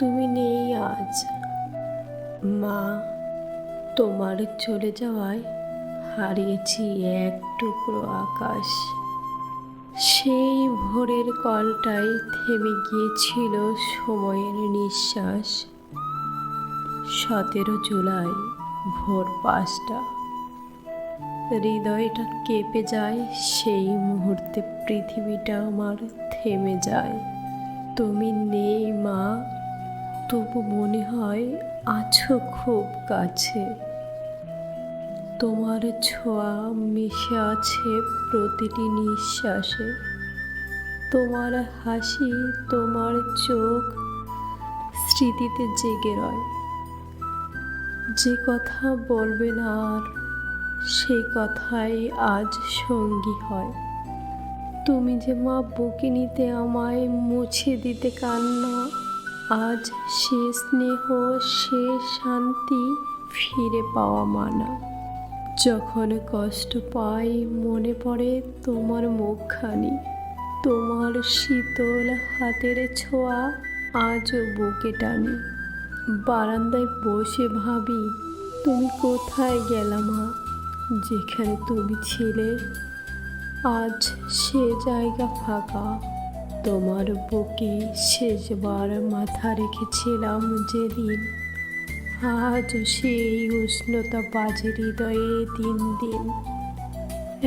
তুমি নেই আজ। মা, তোমার চলে যাওয়ায় হারিয়েছি এক টুকরো আকাশ। সেই ভোরের কলটায় থেমে গিয়েছিল সময়ের নিঃশ্বাস। সতেরো জুলাই ভোর পাঁচটা। হৃদয়টা কেঁপে যায়, সেই মুহূর্তে পৃথিবীটা আমার থেমে যায়। তুমি নেই মা তবু মনে হয় আছো খুব কাছে। তোমার ছোঁয়া মিশে আছে প্রতিটি নিঃশ্বাসে। তোমার হাসি, তোমার চোখ স্মৃতিতে জেগে রয়। যে কথা বলবে না আর সেই কথাই আজ সঙ্গী হয়। তুমি যে মা বুকে নিতে আমায় মুছে দিতে কান্না আজ সে স্নেহ, সে শান্তি ফিরে পাওয়া মানা। যখন কষ্ট পাই, মনে পড়ে তোমার মুখখানি। তোমার শীতল হাতের ছোঁয়া আজও বুকে টানি। বারান্দায় বসে ভাবি, তুমি কোথায় গেলা মা? যেখানে তুমি ছিলে? আজ সে জায়গা ফাঁকা। তোমার বুকে শেষবার মাথা রেখেছিলাম যেদিন। আজ সেই উষ্ণতা বাজে হৃদয়ে দিন দিন।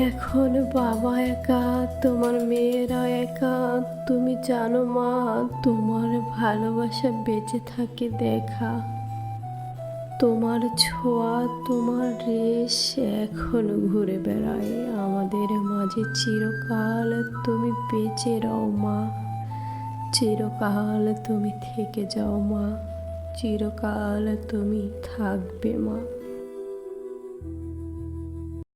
এখন বাবা একা, তোমার মেয়েরা একা। তুমি জানো মা, তোমার ভালোবাসা বেঁচে থাকে দেখা। তোমার ছোঁয়া, তোমার রেশ এখনও ঘুরে বেড়ায় আমাদের মাঝে চিরকাল তুমি বেঁচে রও মা। চিরকাল তুমি থেকে যাও মা। চিরকাল তুমি থাকবে মা।